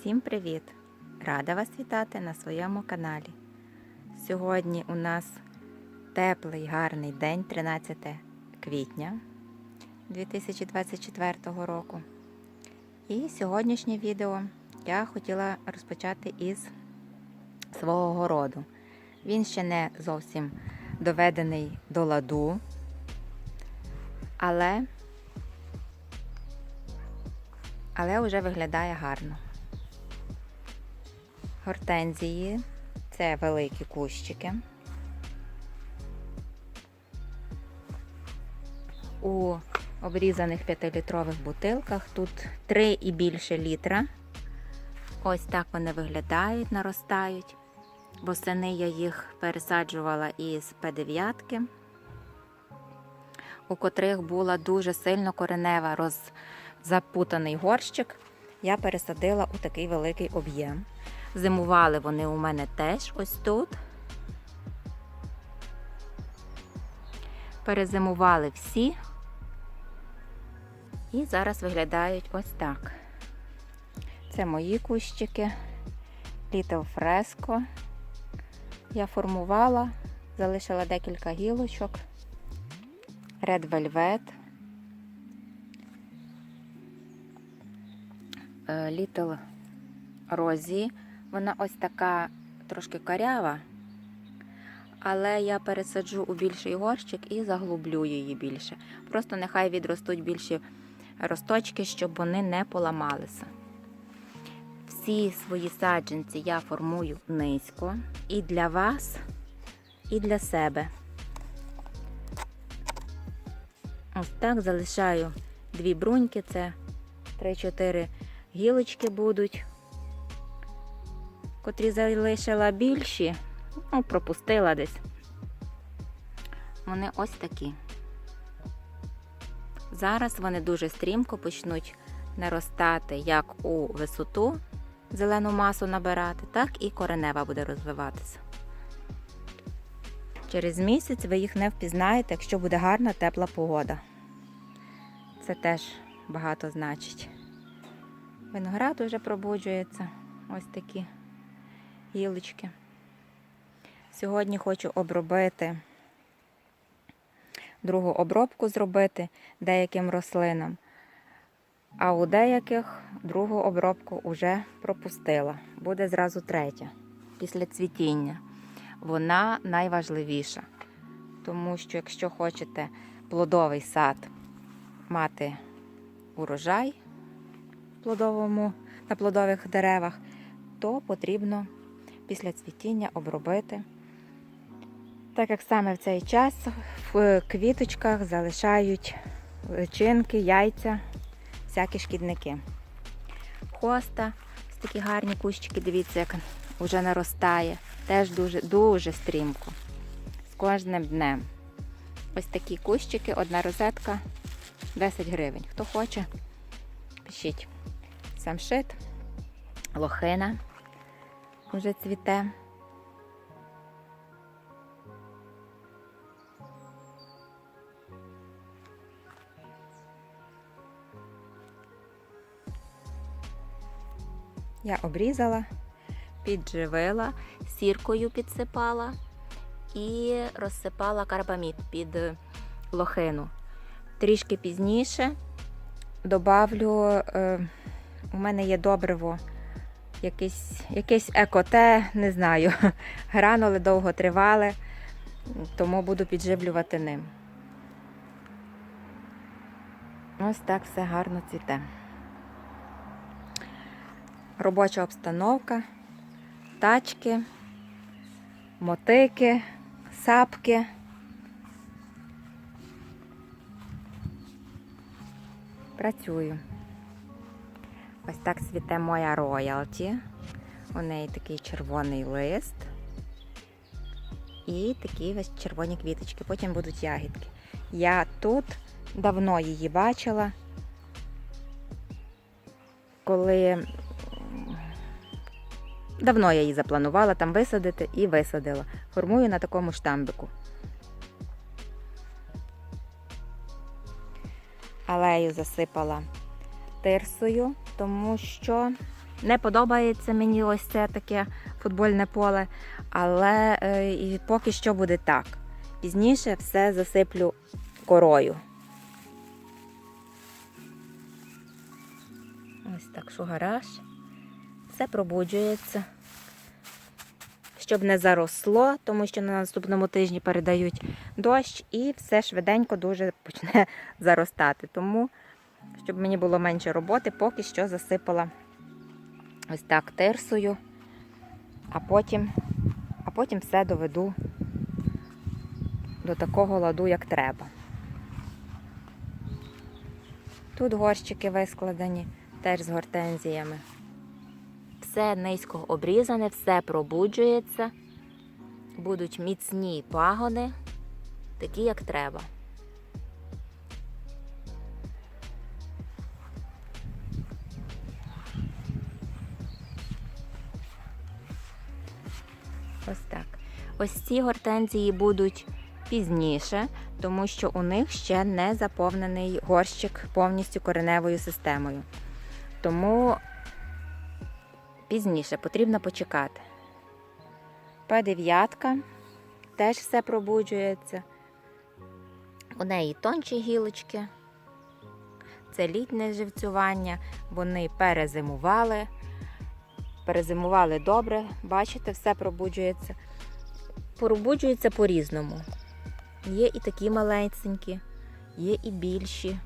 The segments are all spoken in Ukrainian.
Всім привіт! Рада вас вітати на своєму каналі. Сьогодні у нас теплий гарний день, 13 квітня 2024 року. І сьогоднішнє відео я хотіла розпочати із свого городу. Він ще не зовсім доведений до ладу, але, але вже виглядає гарно. Гортензії це великі кущики. У обрізаних 5-літрових бутилках тут 3 і більше літра. Ось так вони виглядають, наростають. Восени я їх пересаджувала із П9, у котрих була дуже сильно коренева роззапутаний горщик. Я пересадила у такий великий об'єм. Зимували вони у мене теж ось тут. Перезимували всі. І зараз виглядають ось так. Це мої кущики Little Fresco. Я формувала, залишила декілька гілочок. Red Velvet. Е, Little Розі. Вона ось така трошки карява, але я пересаджу у більший горщик і заглублю її більше. Просто нехай відростуть більші росточки, щоб вони не поламалися. Всі свої саджанці я формую низько і для вас, і для себе. Ось так залишаю дві бруньки, це 3-4 гілочки будуть котрі залишила більші, ну, пропустила десь. Вони ось такі. Зараз вони дуже стрімко почнуть наростати як у висоту, зелену масу набирати, так і коренева буде розвиватися. Через місяць ви їх не впізнаєте, якщо буде гарна тепла погода. Це теж багато значить. Виноград вже пробуджується. Ось такі гілочки. Сьогодні хочу обробити, другу обробку зробити деяким рослинам, а у деяких другу обробку вже пропустила. Буде зразу третя після цвітіння. Вона найважливіша, тому що якщо хочете плодовий сад мати урожай плодовому, на плодових деревах, то потрібно після цвітіння обробити. Так як саме в цей час в квіточках залишають личинки, яйця, всякі шкідники. Хоста, ось такі гарні кущики, дивіться, як вже наростає. Теж дуже дуже стрімко. З кожним днем. Ось такі кущики, одна розетка 10 гривень. Хто хоче, пишіть. Самшит, лохина вже цвіте. Я обрізала, підживила, сіркою підсипала і розсипала карбамід під лохину. Трішки пізніше добавлю, е, у мене є добриво якесь, якесь екоте, не знаю. Гранули довго тривали, тому буду підживлювати ним. Ось так все гарно цвіте. Робоча обстановка, тачки, мотики, сапки. Працюю. Ось так світе моя роялті. У неї такий червоний лист. І такі ось червоні квіточки. Потім будуть ягідки. Я тут давно її бачила, коли давно я її запланувала там висадити і висадила. Формую на такому штамбику. Алею засипала тирсою, тому що Не подобається мені ось це таке футбольне поле, але е, і поки що буде так. Пізніше все засиплю корою. Ось так, що. Все пробуджується. Щоб не заросло, тому що на наступному тижні передають дощ і все швиденько дуже почне заростати. Тому, щоб мені було менше роботи, поки що засипала ось так тирсою, а потім, а потім все доведу до такого ладу, як треба. Тут горщики вискладені, теж з гортензіями. Все низько обрізане, все пробуджується. Будуть міцні пагони, такі, як треба. Ось ці гортензії будуть пізніше, тому що у них ще не заповнений горщик повністю кореневою системою. Тому пізніше потрібно почекати. П9 теж все пробуджується. У неї тонші гілочки. Це літнє живцювання, вони перезимували. Перезимували добре, бачите, все пробуджується. Пробуджується по-різному. Є і такі маленькі, є і більші.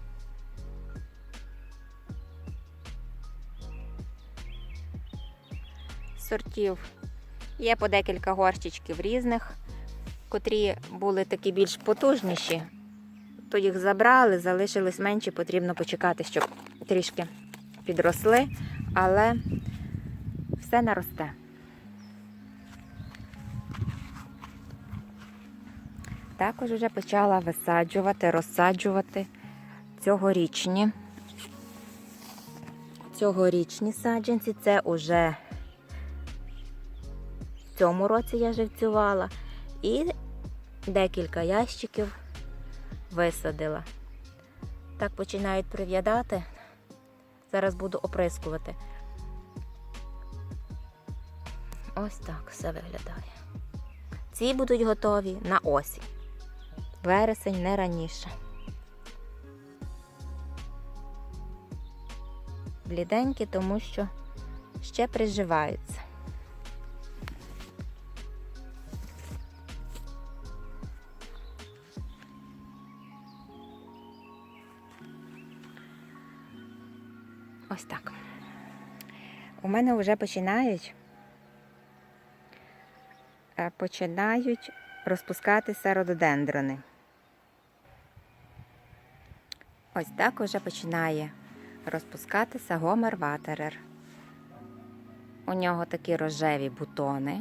Сортів є по декілька горщичків різних, котрі були такі більш потужніші, то їх забрали, залишились менші, потрібно почекати, щоб трішки підросли, але все наросте. Також вже почала висаджувати, розсаджувати цьогорічні. Цьогорічні саджанці це уже в цьому році я живцювала і декілька ящиків висадила. Так починають прив'ядати. Зараз буду оприскувати. Ось так все виглядає. Ці будуть готові на осінь. Вересень не раніше. Бліденькі, тому що ще приживаються. Ось так. У мене вже починають е, починають розпускатися рододендрони. Ось так уже починає розпускатися гомер ватерер. У нього такі рожеві бутони,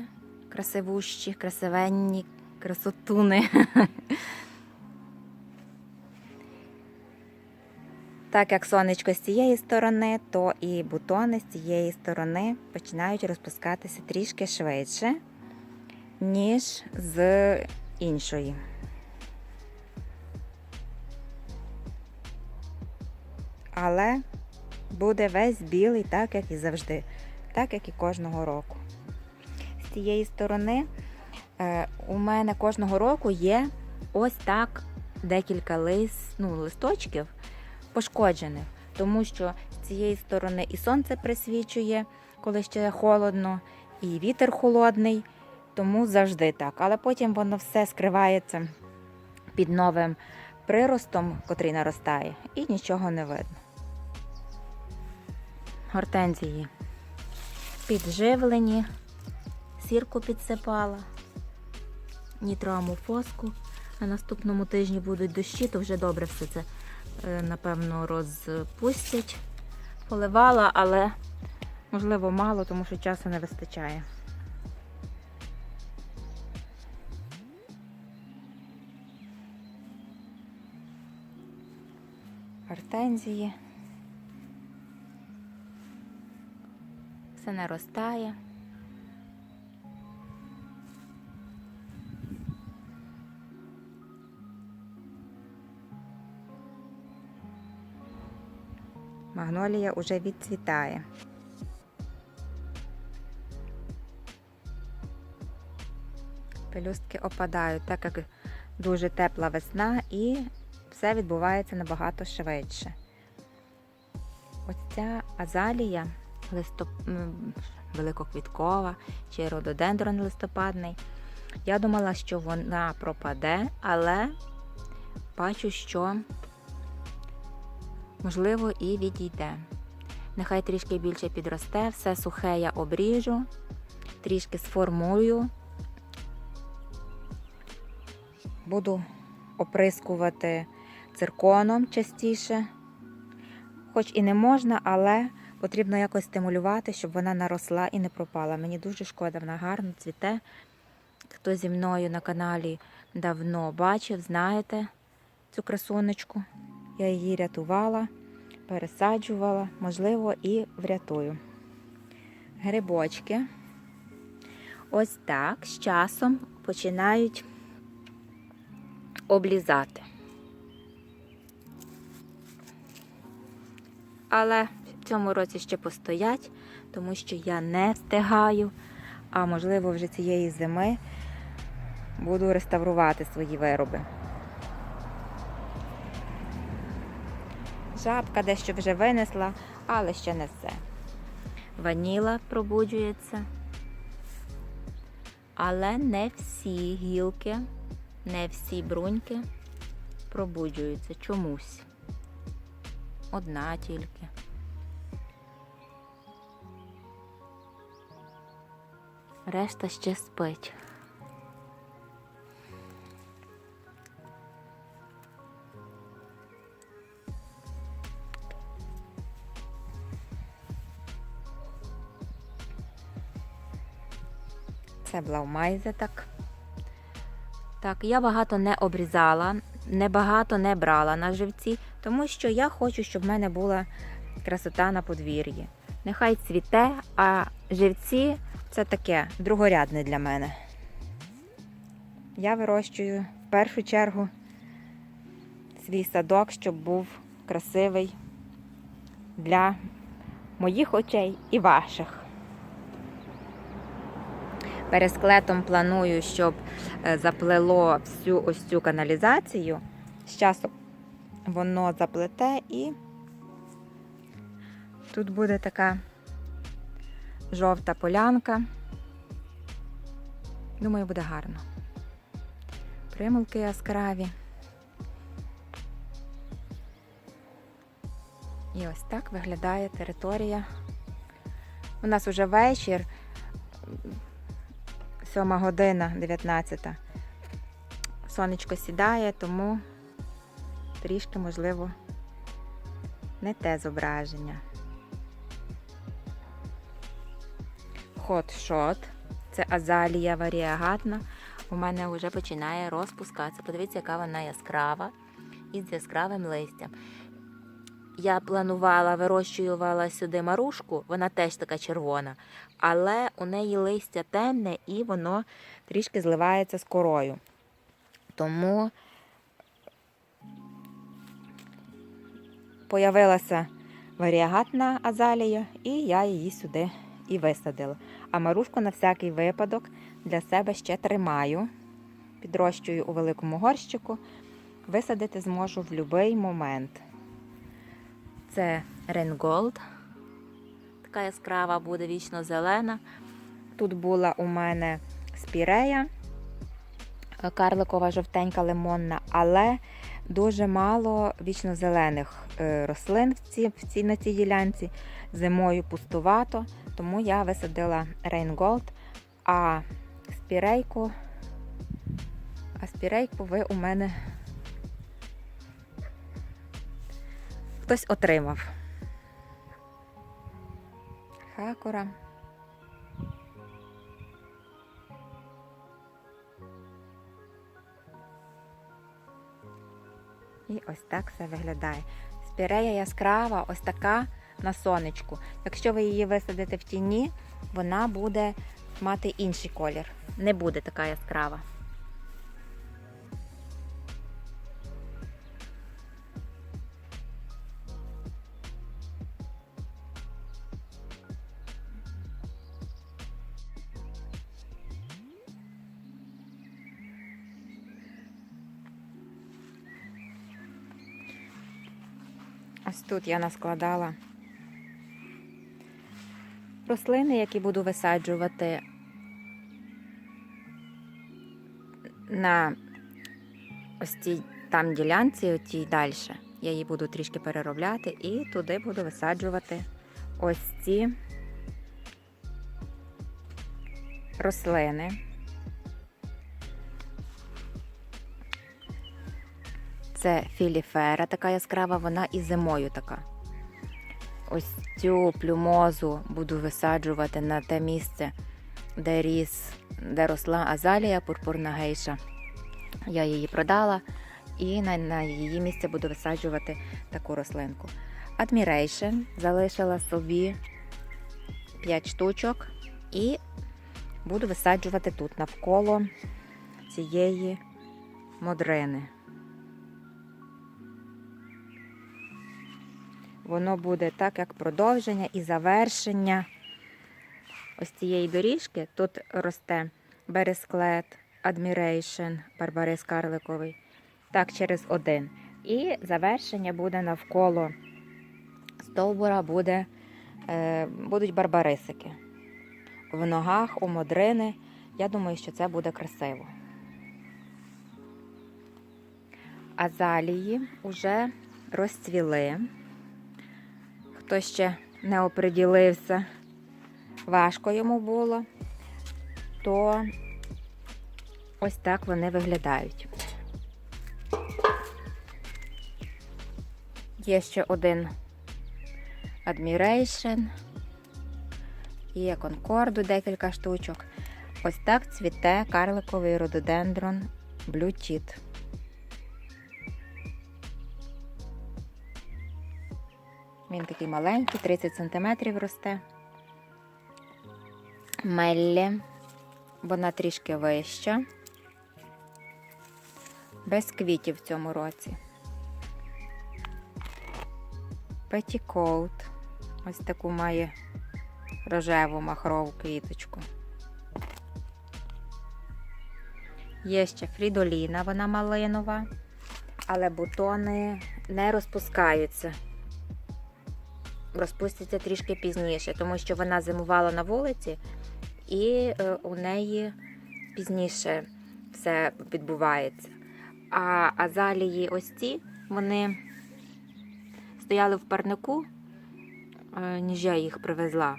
красивущі, красивенні, красотуни. Так як сонечко з цієї сторони, то і бутони з цієї сторони починають розпускатися трішки швидше, ніж з іншої. Але буде весь білий, так як і завжди, так як і кожного року. З цієї сторони е, у мене кожного року є ось так декілька лист, ну, листочків пошкоджених, тому що з цієї сторони і сонце присвічує, коли ще холодно, і вітер холодний, тому завжди так. Але потім воно все скривається під новим приростом, котрий наростає, і нічого не видно. Гортензії підживлені, сірку підсипала, нітроамофоску. На наступному тижні будуть дощі, то вже добре все це, е, напевно, розпустять. Поливала, але можливо мало, тому що часу не вистачає. Гортензії. все наростає. Магнолія вже відцвітає. Пелюстки опадають, так як дуже тепла весна і все відбувається набагато швидше. Ось ця азалія листоп... великоквіткова чи рододендрон листопадний. Я думала, що вона пропаде, але бачу, що можливо і відійде. Нехай трішки більше підросте, все сухе я обріжу, трішки сформую. Буду оприскувати цирконом частіше. Хоч і не можна, але потрібно якось стимулювати, щоб вона наросла і не пропала. Мені дуже шкода, вона гарно цвіте. Хто зі мною на каналі давно бачив, знаєте цю красунечку. Я її рятувала, пересаджувала, можливо, і врятую. Грибочки. Ось так з часом починають облізати. Але цьому році ще постоять, тому що я не встигаю, а можливо вже цієї зими буду реставрувати свої вироби. Жабка дещо вже винесла, але ще не все. Ваніла пробуджується. Але не всі гілки, не всі бруньки пробуджуються чомусь. Одна тільки. Решта ще спить. Це блаумайзе так. Так, я багато не обрізала, не багато не брала на живці, тому що я хочу, щоб в мене була красота на подвір'ї. Нехай цвіте, а живці це таке другорядне для мене. Я вирощую в першу чергу свій садок, щоб був красивий для моїх очей і ваших. Пересклетом планую, щоб е, заплело всю ось цю каналізацію. З часом воно заплете і тут буде така жовта полянка. Думаю, буде гарно. Примулки яскраві. І ось так виглядає територія. У нас вже вечір. 7 година 19. Сонечко сідає, тому трішки, можливо, не те зображення. Хот-шот. Це азалія варіагатна. У мене вже починає розпускатися. Подивіться, яка вона яскрава із яскравим листям. Я планувала, вирощувала сюди марушку, вона теж така червона, але у неї листя темне і воно трішки зливається з корою. Тому появилася варіагатна азалія, і я її сюди і висадила. А марушку на всякий випадок для себе ще тримаю, підрощую у великому горщику, висадити зможу в будь-який момент. Це Ренголд. Така яскрава буде вічно зелена. Тут була у мене спірея, карликова жовтенька лимонна, але дуже мало вічно-зелених е, рослин в цій, в цій, на цій ділянці. Зимою пустувато, тому я висадила Рейнголд, а спірейку, а спірейку ви у мене хтось отримав. Хакура. І ось так все виглядає. Спірея яскрава, ось така на сонечку. Якщо ви її висадите в тіні, вона буде мати інший колір. Не буде така яскрава. Ось тут я наскладала рослини, які буду висаджувати на ось цій там ділянці, отій далі. Я її буду трішки переробляти і туди буду висаджувати ось ці рослини. Це філіфера, така яскрава, вона і зимою така. Ось цю плюмозу буду висаджувати на те місце, де ріс, де росла азалія, пурпурна гейша. Я її продала і на, на її місце буду висаджувати таку рослинку. Admiration залишила собі 5 штучок і буду висаджувати тут навколо цієї модрини. Воно буде так, як продовження і завершення ось цієї доріжки. Тут росте бересклет, адмірейшн, барбарис карликовий. Так, через один. І завершення буде навколо стовбура буде, е, будуть барбарисики. В ногах, у модрини. Я думаю, що це буде красиво. Азалії вже розцвіли. Хто ще не оприділився, важко йому було, то ось так вони виглядають. Є ще один Admiration, є Конкорду декілька штучок. Ось так цвіте карликовий рододендрон Blue Tit. Він такий маленький, 30 см росте. Меллі, вона трішки вища. Без квітів в цьому році. Петікоут. Ось таку має рожеву махрову квіточку. Є ще фрідоліна, вона малинова, але бутони не розпускаються розпуститься трішки пізніше, тому що вона зимувала на вулиці, і е, у неї пізніше все відбувається. А азалії ось ці, вони стояли в парнику, е, ніж я їх привезла,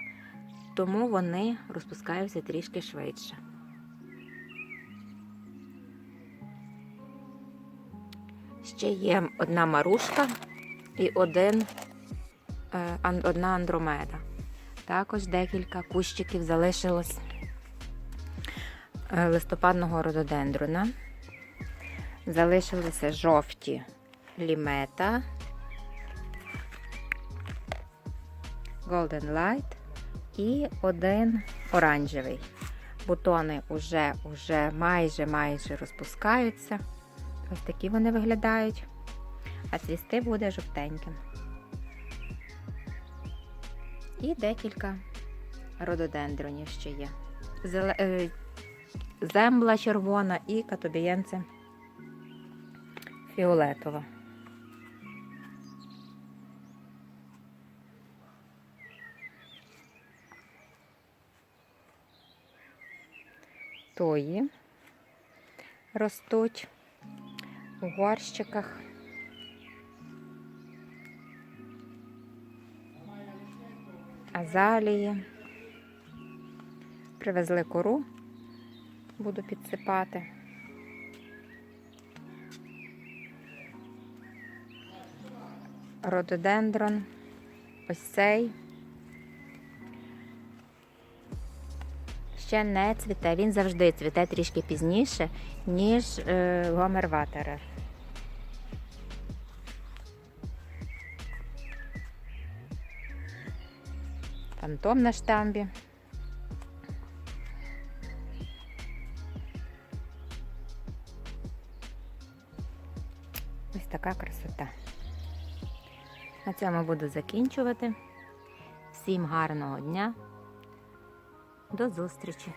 тому вони розпускаються трішки швидше. Ще є одна марушка і один одна андромеда. Також декілька кущиків залишилось е, листопадного рододендрона. Залишилися жовті лімета, Golden Light і один оранжевий. Бутони вже, вже майже майже розпускаються. Ось такі вони виглядають, а цвісти буде жовтеньким. І декілька рододендронів ще є. Е, Зембла червона і катобієнце фіолетова. Тої ростуть у горщиках. Азалії. Привезли кору, буду підсипати. Рододендрон, ось цей. Ще не цвіте, він завжди цвіте трішки пізніше, ніж е, гомер. Фантом на штамбі. Ось така красота. На цьому буду закінчувати. Всім гарного дня. До зустрічі!